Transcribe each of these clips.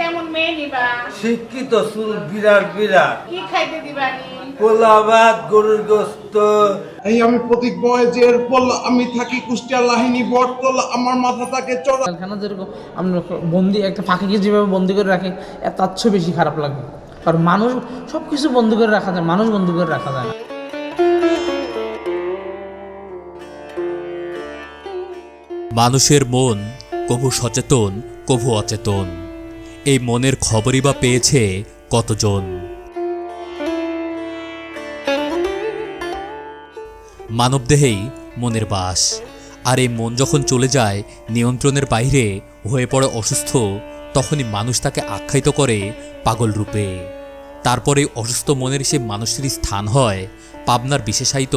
কেমন মেয়ে নিবা? শিক্ষিত চুল বিরাট বিরাট। কি খাইতে দিবানি গরুর গোস্ত। এই আমি প্রতীক বয়েজের পল আমি থাকি কুষ্টিয়া লাহিনী বটতলা আমার মাথা থাকে চড়া। যেরকম আমরা বন্দি একটা ফাঁকিকে যেভাবে বন্দি করে রাখে এর তার চেয়ে বেশি খারাপ লাগে। কারণ মানুষ সব কিছু বন্দি করে রাখা যায় মানুষ বন্দি করে রাখা যায়। না। মানুষের মন কভু সচেতন কভু অচেতন। এই মনের খবরই বা পেয়েছে কতজন? মানবদেহেই মনের বাস। আর এই মন যখন চলে যায় নিয়ন্ত্রণের বাইরে হয়ে পড়ে অসুস্থ, তখনই মানুষ তাকে আখ্যায়িত করে পাগল রূপে। তারপরে অসুস্থ মনের সে মানুষের স্থান হয় পাবনার বিশেষায়িত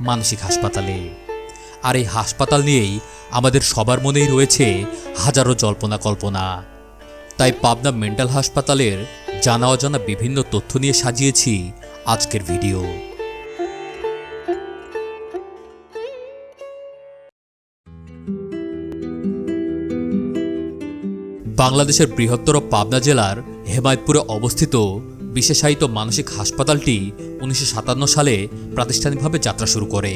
মানসিক হাসপাতালে। আর এই হাসপাতাল নিয়েই আমাদের সবার মনেই রয়েছে হাজারো জল্পনা কল্পনা। তাই পাবনা মেন্টাল হাসপাতালের জানা অজানা বিভিন্ন তথ্য নিয়ে সাজিয়েছি আজকের ভিডিও। বাংলাদেশের বৃহত্তর পাবনা জেলার হেমায়তপুরে অবস্থিত বিশেষায়িত মানসিক হাসপাতালটি উনিশশো সাতান্ন সালে প্রাতিষ্ঠানিকভাবে যাত্রা শুরু করে।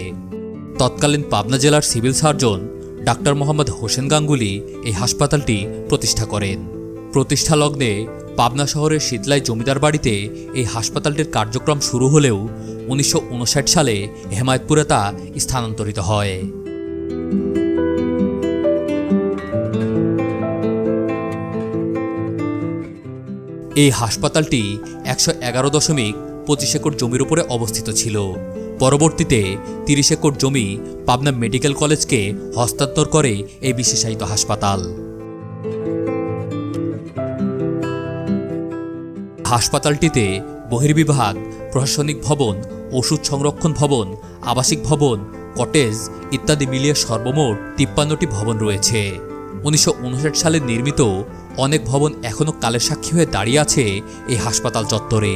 তৎকালীন পাবনা জেলার civil surgeon doctor Mohammad Hossain Ganguly এই হাসপাতালটি প্রতিষ্ঠা করেন। প্রতিষ্ঠা লগ্নে পাবনা শহরের শীতলাই জমিদার বাড়িতে এই হাসপাতালটির কার্যক্রম শুরু হলেও উনিশশো উনষাট সালে হেমায়তপুরে তা স্থানান্তরিত হয়। এই হাসপাতালটি একশো এগারো দশমিক পঁচিশ একর জমির উপরে অবস্থিত ছিল। পরবর্তীতে তিরিশ একর জমি পাবনা মেডিকেল কলেজকে হস্তান্তর করে এই বিশেষায়িত হাসপাতাল। হাসপাতালটিতে বহির্বিভাগ, প্রশাসনিক ভবন, ওষুধ সংরক্ষণ ভবন, আবাসিক ভবন, কটেজ ইত্যাদি মিলিয়ে সর্বমোট তিপ্পান্নটি ভবন রয়েছে। উনিশশো উনষাট সালে নির্মিত অনেক ভবন এখনও কালের সাক্ষী হয়ে দাঁড়িয়ে আছে এই হাসপাতাল চত্বরে।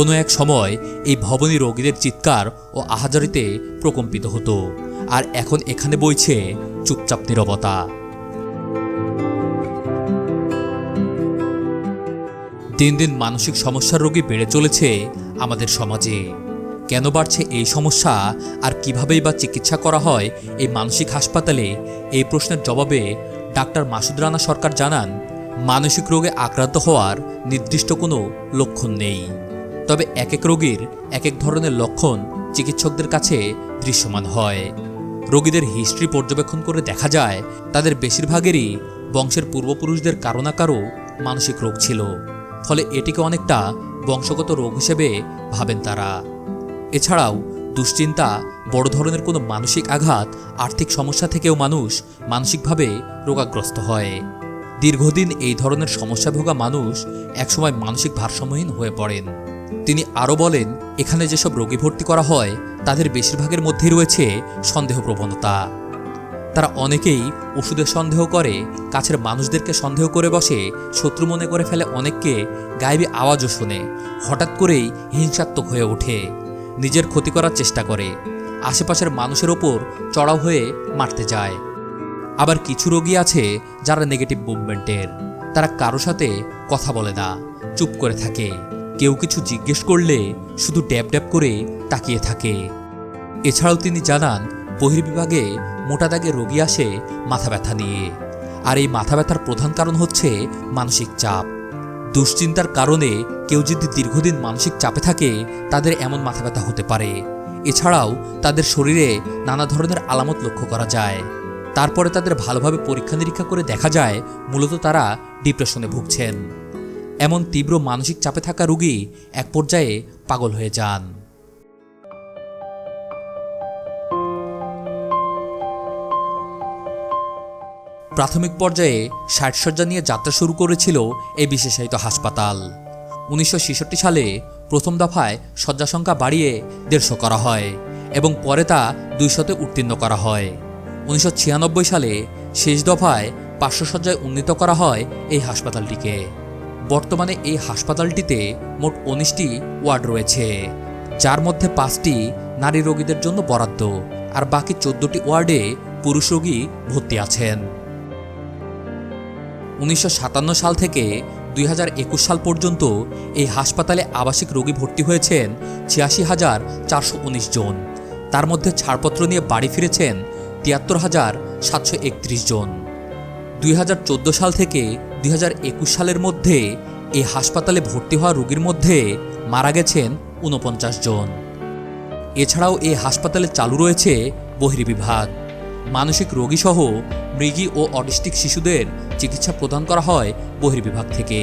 কোনো এক সময় এই ভবনী রোগীদের চিৎকার ও আহাজারিতে প্রকম্পিত হতো। আর এখন এখানে বইছে চুপচাপ নিরবতা। দিন দিন মানসিক সমস্যার রোগী বেড়ে চলেছে আমাদের সমাজে। কেন বাড়ছে এই সমস্যা আর কিভাবেই বা চিকিৎসা করা হয় এই মানসিক হাসপাতালে? এই প্রশ্নের জবাবে ডাক্তার মাসুদ রানা সরকার জানান, মানসিক রোগে আক্রান্ত হওয়ার নির্দিষ্ট কোনো লক্ষণ নেই। তবে এক এক রোগীর এক এক ধরনের লক্ষণ চিকিৎসকদের কাছে দৃশ্যমান হয়। রোগীদের হিস্ট্রি পর্যবেক্ষণ করে দেখা যায়, তাদের বেশিরভাগেরই বংশের পূর্বপুরুষদের কারও না কারও মানসিক রোগ ছিল, ফলে এটিকে অনেকটা বংশগত রোগ হিসেবে ভাবেন তারা। এছাড়াও, দুশ্চিন্তা, বড় ধরনের কোনো মানসিক আঘাত, আর্থিক সমস্যা থেকেও মানুষ মানসিকভাবে রোগাগ্রস্ত হয়। দীর্ঘদিন এই ধরনের সমস্যা ভোগা মানুষ একসময় মানসিক ভারসাম্যহীন হয়ে পড়েন। তিনি আরও বলেন, এখানে যেসব রোগী ভর্তি করা হয়, তাদের বেশিরভাগের মধ্যেই রয়েছে সন্দেহ প্রবণতা তারা অনেকেই ওষুধের সন্দেহ করে, কাছের মানুষদেরকে সন্দেহ করে বসে, শত্রু মনে করে ফেলে অনেককে গায়েবী আওয়াজও শোনে, হঠাৎ করেই হিংসাত্মক হয়ে ওঠে, নিজের ক্ষতি করার চেষ্টা করে, আশেপাশের মানুষের ওপর চড়াও হয়ে মারতে যায়। আবার কিছু রোগী আছে যারা নেগেটিভ মুভমেন্টের, তারা কারও সাথে কথা বলে না, চুপ করে থাকে। কেউ কিছু জিজ্ঞেস করলে শুধু ড্যাব ড্যাব করে তাকিয়ে থাকে। এছাড়াও তিনি জানান, বহির্বিভাগে মোটা দাগে রোগী আসে মাথা ব্যথা নিয়ে। আর এই মাথা ব্যথার প্রধান কারণ হচ্ছে মানসিক চাপ। দুশ্চিন্তার কারণে কেউ যদি দীর্ঘদিন মানসিক চাপে থাকে, তাদের এমন মাথা ব্যথা হতে পারে। এছাড়াও তাদের শরীরে নানা ধরনের আলামত লক্ষ্য করা যায়। তারপরে তাদের ভালোভাবে পরীক্ষা নিরীক্ষা করে দেখা যায়, মূলত তারা ডিপ্রেশনে ভুগছেন। এমন তীব্র মানসিক চাপে থাকা রোগী এক পর্যায়ে পাগল হয়ে যান। প্রাথমিক পর্যায়ে ষাটসজ্জা নিয়ে যাত্রা শুরু করেছিল এই বিশেষায়িত হাসপাতাল। উনিশশো ছেষট্টি সালে প্রথম দফায় শয্যা সংখ্যা বাড়িয়ে দেড়শো করা হয় এবং পরে তা দুইশতে উত্তীর্ণ করা হয়। উনিশশো ছিয়ানব্বই সালে শেষ দফায় পাঁচশো শয্যায় উন্নীত করা হয় এই হাসপাতালটিকে। বর্তমানে এই হাসপাতালটিতে মোট উনিশটি ওয়ার্ড রয়েছে, যার মধ্যে পাঁচটি নারী রোগীদের জন্য বরাদ্দ আর বাকি চোদ্দটি ওয়ার্ডে পুরুষ রোগী ভর্তি আছেন। উনিশশো সাতান্ন সাল থেকে দুই হাজার একুশ সাল পর্যন্ত এই হাসপাতালে আবাসিক রোগী ভর্তি হয়েছেন ছিয়াশি হাজার চারশো জন। তার মধ্যে ছাড়পত্র নিয়ে বাড়ি ফিরেছেন তিয়াত্তর হাজার সাতশো একত্রিশ জন। দুই হাজার চোদ্দ সাল থেকে দুই হাজার একুশ সালের মধ্যে এই হাসপাতালে ভর্তি হওয়া রোগীর মধ্যে মারা গেছেন ঊনপঞ্চাশ জন। এছাড়াও এই হাসপাতালে চালু রয়েছে বহির্বিভাগ। মানসিক রোগীসহ মৃগী ও অটিস্টিক শিশুদের চিকিৎসা প্রদান করা হয় বহির্বিভাগ থেকে।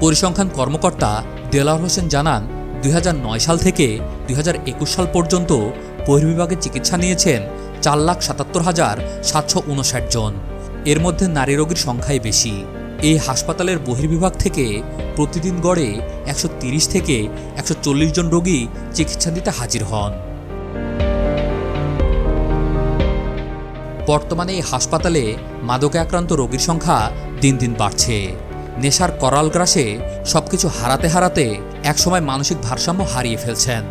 পরিসংখ্যান কর্মকর্তা দেলাওয়ার হোসেন জানান দুই হাজার নয় সাল থেকে দুই হাজার একুশ সাল পর্যন্ত বহির্বিভাগে চিকিৎসা নিয়েছেন চার লাখ সাতাত্তর হাজার সাতশো উনষাট জন। এর মধ্যে নারী রোগীর সংখ্যাই বেশি। এই হাসপাতালের বহির্বিভাগ থেকে প্রতিদিন গড়ে একশো থেকে একশো চল্লিশ জন রোগী চিকিৎসা দিতে হাজির হন। বর্তমানে এই হাসপাতালে মাদকে আক্রান্ত রোগীর সংখ্যা দিন দিন বাড়ছে। নেশার করাল গ্রাসে সবকিছু হারাতে হারাতে একসময় মানসিক ভারসাম্য হারিয়ে ফেলছেন।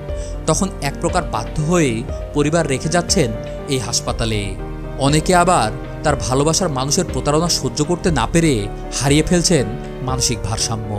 তখন এক প্রকার বাধ্য হয়ে পরিবার রেখে যাচ্ছেন এই হাসপাতালে। অনেকে আবার তার ভালোবাসার মানুষের প্রতারণা সহ্য করতে না পেরে হারিয়ে ফেলছেন মানসিক ভারসাম্য।